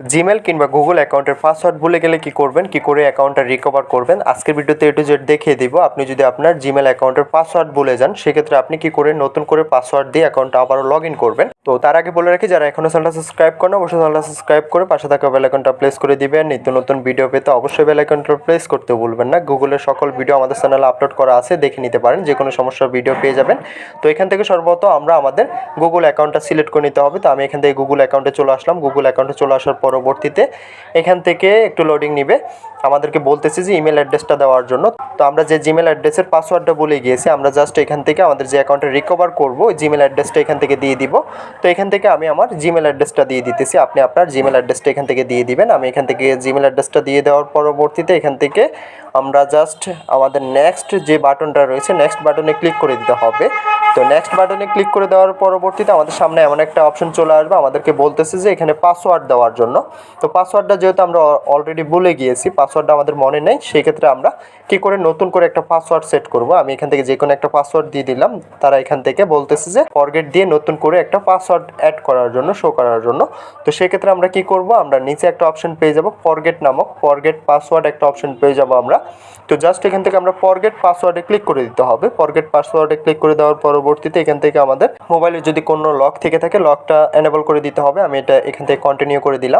Gmail কিংবা Google অ্যাকাউন্টের password ভুলে গেলে কি করবেন? কি করে অ্যাকাউন্টটা রিকভার করবেন? আজকের ভিডিওতে এ টু জেড দেখিয়ে দিব। আপনি যদি আপনার জিমেল অ্যাকাউন্টের পাসওয়ার্ড ভুলে যান, সেক্ষেত্রে আপনি কি করে নতুন করে পাসওয়ার্ড দিয়ে অ্যাকাউন্টটা আবারও লগ ইন করবেন? তো তার আগে বলে রাখি, যারা এখনও চ্যানেলটা সাবস্ক্রাইব করেন, অবশ্যই চ্যানেলটা সাবস্ক্রাইব করে পাশে থাকা বেল আইকনটা প্রেস করে দিবেন। নিত্য নতুন ভিডিও পেতে অবশ্যই বেল আইকনটা প্রেস করতে ভুলবেন না। গুগলের সকল ভিডিও আমাদের চ্যানেলে আপলোড করা আছে, দেখে নিতে পারেন। যে কোনো সমস্যার ভিডিও পেয়ে যাবেন। তো এখান থেকে সর্বত আমরা আমাদের গুগল অ্যাকাউন্টটা সিলেক্ট করে নিতে হবে। তো আমি এখান থেকে গুগল অ্যাকাউন্টে চলে আসলাম। গুগল অ্যাকাউন্টে চলে আসার পরবর্তীতে এখান থেকে একটু লোডিং নিবে। আমাদেরকে বলতেছে যে ইমেল অ্যাড্রেসটা দেওয়ার জন্য। তো আমরা যে জিমেল অ্যাড্রেসের পাসওয়ার্ডটা বলে গিয়েছি, আমরা জাস্ট এখান থেকে আমাদের যে অ্যাকাউন্টে রিকভার করব, ওই জিমেল অ্যাড্রেসটা এখান থেকে দিয়ে দিব। তো এখান থেকে আমি আমার জিমেল অ্যাড্রেসটা দিয়ে দিতেছি। আপনি আপনার জিমেল অ্যাড্রেসটা এখান থেকে দিয়ে দিবেন। আমি এখান থেকে জিমেল অ্যাড্রেসটা দিয়ে দেওয়ার পরবর্তীতে এখান থেকে আমরা জাস্ট আমাদের নেক্সট যে বাটনটা রয়েছে নেক্সট বাটনে ক্লিক করে দিতে হবে। তো নেক্সট বাটনে ক্লিক করে দেওয়ার পরবর্তীতে আমাদের সামনে এমন একটা অপশন চলে আসবে। আমাদেরকে বলতেছে যে এখানে পাসওয়ার্ড দেওয়ার জন্য। তো পাসওয়ার্ডটা যেহেতু আমরা অলরেডি ভুলে গিয়েছি পাসওয়ার্ডটা আমাদের মনে নেই সেই ক্ষেত্রে আমরা কি করে নতুন করে একটা পাসওয়ার্ড সেট করব? আমি এখান থেকে যে কোনো একটা পাসওয়ার্ড দিয়ে দিলাম, তারা এখান থেকে বলতেছে যে ফরগেট দিয়ে নতুন করে একটা পাসওয়ার্ড অ্যাড করার জন্য শো করার জন্য। তো সেক্ষেত্রে আমরা কি করব? আমরা নিচে একটা অপশন পেয়ে যাব ফরগেট নামক ফরগেট পাসওয়ার্ড একটা অপশন পেয়ে যাব আমরা। তো জাস্ট এখান থেকে আমরা ফরগেট পাসওয়ার্ডে ক্লিক করে দিতে হবে। ফরগেট পাসওয়ার্ডে ক্লিক করে দেওয়ার পরবর্তীতে এখান থেকে আমাদের মোবাইলে যদি কোনো লক থেকে থাকে লকটা এনেবল করে দিতে হবে। আমি এটা এখান থেকে কন্টিনিউ করে দিলাম।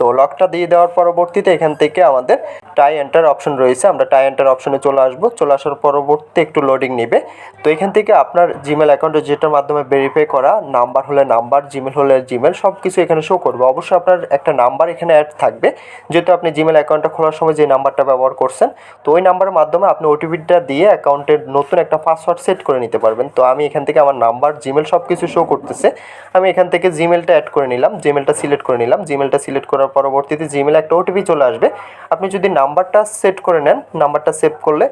তো লকটা দিয়ে দেওয়ার পরবর্তীতে এখান থেকে আমাদের টাই এন্টার অপশন রয়েছে। আমরা টাই এন্টার অপশনে চলে আসব। চলে আসার পরবর্তীতে একটু লোডিং নেবে। তো এখান থেকে আপনার জিমেল অ্যাকাউন্টে যেটার মাধ্যমে ভেরিফাই করা নাম্বার হলে নাম্বার জিমেল হলে জিমেল সব কিছু এখানে শো করবে। অবশ্যই আপনার একটা নাম্বার এখানে অ্যাড থাকবে। যেহেতু আপনি জিমেল অ্যাকাউন্টটা খোলার সময় যে নাম্বারটা ব্যবহার করছেন, তো ওই নাম্বারের মাধ্যমে আপনি ওটিপিটা দিয়ে অ্যাকাউন্টের নতুন একটা পাসওয়ার্ড সেট করে নিতে পারবেন। তো আমি এখান থেকে আমার নাম্বার জিমেল সব কিছু শো করতেছে। আমি এখান থেকে জিমেলটা অ্যাড করে নিলাম। জিমেলটা সিলেক্ট করে নিলাম। জিমেলটা সিলেক্ট করার পরবর্তীতে জিমেলে একটা ওটিপি চলে আসবে। আপনি যদি নাম্বারটা সেট করে নেন, নাম্বারটা সেভ করলে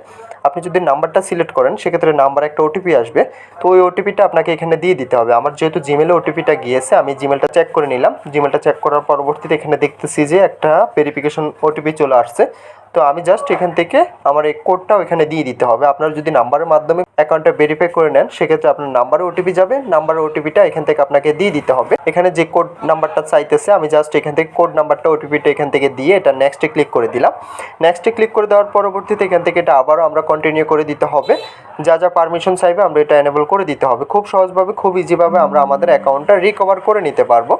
আপনি যদি নাম্বারটা সিলেক্ট করেন, সেক্ষেত্রে নাম্বার একটা ওটিপি আসবে। তো ওই ওটিপিটা আপনাকে এখানে দিয়ে দিতে হবে। আমার যেহেতু জিমেলে ওটিপিটা গিয়েছে, আমি জিমেলটা চেক করে নিলাম। জিমেলটা চেক করার পরবর্তীতে এখানে দেখতেছি যে একটা ভেরিফিকেশন ওটিপি চলে আসছে। তো আমি জাস্ট এখান থেকে আমার এই কোডটাও এখানে দিয়ে দিতে হবে। আপনার যদি নাম্বারের মাধ্যমে অ্যাকাউন্টটা ভেরিফাই করে নেন, সেক্ষেত্রে আপনার নাম্বারে ওটিপি যাবে নাম্বারের ওটিপিটা এখান থেকে আপনাকে দিয়ে দিতে হবে। এখানে যে কোড নাম্বারটা চাইতেছে, আমি জাস্ট এখান থেকে কোড নাম্বারটা ওটিপিটা এখান থেকে দিয়ে এটা নেক্সটে ক্লিক করে দিলাম। নেক্সটে ক্লিক করে দেওয়ার পরবর্তীতে এখান থেকে এটা আবারও আমরা কন্টিনিউ করে দিতে হবে। যা যা পারমিশন চাইবে, আমরা এটা এনেবল করে দিতে হবে। খুব সহজভাবে, খুব ইজিভাবে আমরা আমাদের অ্যাকাউন্টটা রিকভার করে নিতে পারব।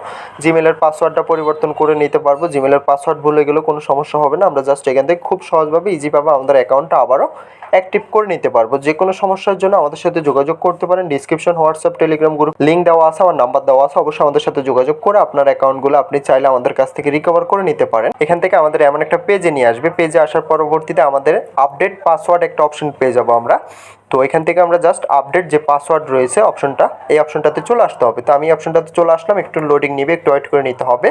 জিমেলের পাসওয়ার্ডটা পরিবর্তন করে নিতে পারব। জিমেলের পাসওয়ার্ড ভুলে গেলেও কোনো সমস্যা হবে না। আমরা জাস্ট এখান থেকে খুব সহজভাবে ইজিভাবে আমাদের অ্যাকাউন্টটা আবারও অ্যাক্টিভ করে নিতে পারব। যে কোনো সমস্যার জন্য আমাদের সাথে যোগাযোগ করতে পারেন। Description WhatsApp Telegram group link দেওয়া আছে, আমার নাম্বার দেওয়া আছে। অবশ্যই আমাদের সাথে যোগাযোগ করে আপনার অ্যাকাউন্টগুলো আপনি চাইলে আমাদের কাছ থেকে রিকভার করে নিতে পারেন। এখান থেকে আমাদের এমন একটা পেজে নিয়ে আসবে। পেজে আসার পরবর্তীতে আমাদের আপডেট পাসওয়ার্ড একটা অপশন পেয়ে যাব আমরা। তো এখান থেকে আমরা জাস্ট আপডেট যে পাসওয়ার্ড রয়েছে অপশনটা এই অপশনটাতে চলে আসতে হবে। তো আমি অপশনটাতে চলে আসলাম, একটু লোডিং নিবে, একটু ওয়েট করে নিতে হবে।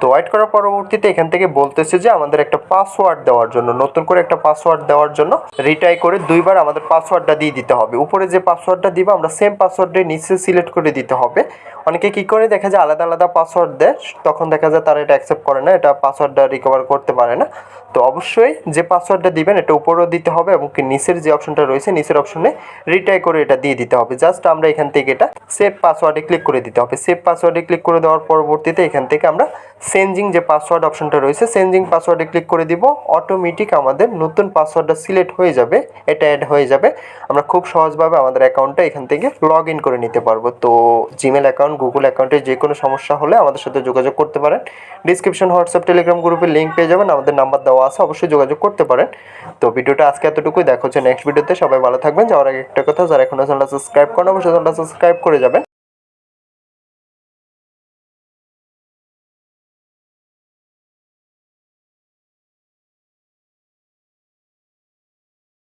তো ওয়েট করার পরবর্তীতে এখান থেকে বলতেছে যে আমাদের একটা পাসওয়ার্ড দেওয়ার জন্য, নতুন করে একটা পাসওয়ার্ড দেওয়ার জন্য রিটাই করে দুইবার আমাদের পাসওয়ার্ডটা দিয়ে দিতে হবে। উপরে যে পাসওয়ার্ডটা দিব, আমরা সেম পাসওয়ার্ডে নিচে সিলেক্ট করে দিতে হবে। অনেকে কী করে, দেখা যায় আলাদা আলাদা পাসওয়ার্ড দেয়, তখন দেখা যায় তারা এটা অ্যাকসেপ্ট করে না, এটা পাসওয়ার্ডটা রিকভার করতে পারে না। তো অবশ্যই যে পাসওয়ার্ডটা দিবেন, এটা উপরেও দিতে হবে এবং কি নিচের যে অপশনটা রয়েছে, নিচের অপশনে রিটাই করে এটা দিয়ে দিতে হবে। জাস্ট আমরা এখান থেকে এটা সেভ পাসওয়ার্ডে ক্লিক করে দিতে হবে। সেভ পাসওয়ার্ডে ক্লিক করে দেওয়ার পরবর্তীতে এখান থেকে আমরা চেঞ্জিং যে পাসওয়ার্ড অপশনটা রয়েছে চেঞ্জিং পাসওয়ার্ডে ক্লিক করে দিব। অটোমেটিক আমাদের নতুন পাসওয়ার্ডটা সিলেক্ট হয়ে যাবে, এটা অ্যাড হয়ে যাবে। আমরা খুব সহজভাবে আমাদের অ্যাকাউন্টটা এখান থেকে লগ ইন করে নিতে পারব। তো জিমেল অ্যাকাউন্ট গুগল অ্যাকাউন্টে যে কোনো সমস্যা হলে আমাদের সাথে যোগাযোগ করতে পারেন। ডিসক্রিপশন হোয়াটসঅ্যাপ টেলিগ্রাম গ্রুপের লিঙ্ক পেয়ে যাবেন। আমাদের নাম্বার দেওয়া আছে, অবশ্যই যোগাযোগ করতে পারেন। তো ভিডিওটা আজকে এতটুকুই। দেখো হচ্ছে নেক্সট ভিডিওতে সবাই ভালো থাকবেন। যাওয়ার আগে একটা কথা যারা এখনও চ্যানেলটা সাবস্ক্রাইব করেন অবশ্যই চ্যানেলটা সাবস্ক্রাইব করে যাবেন।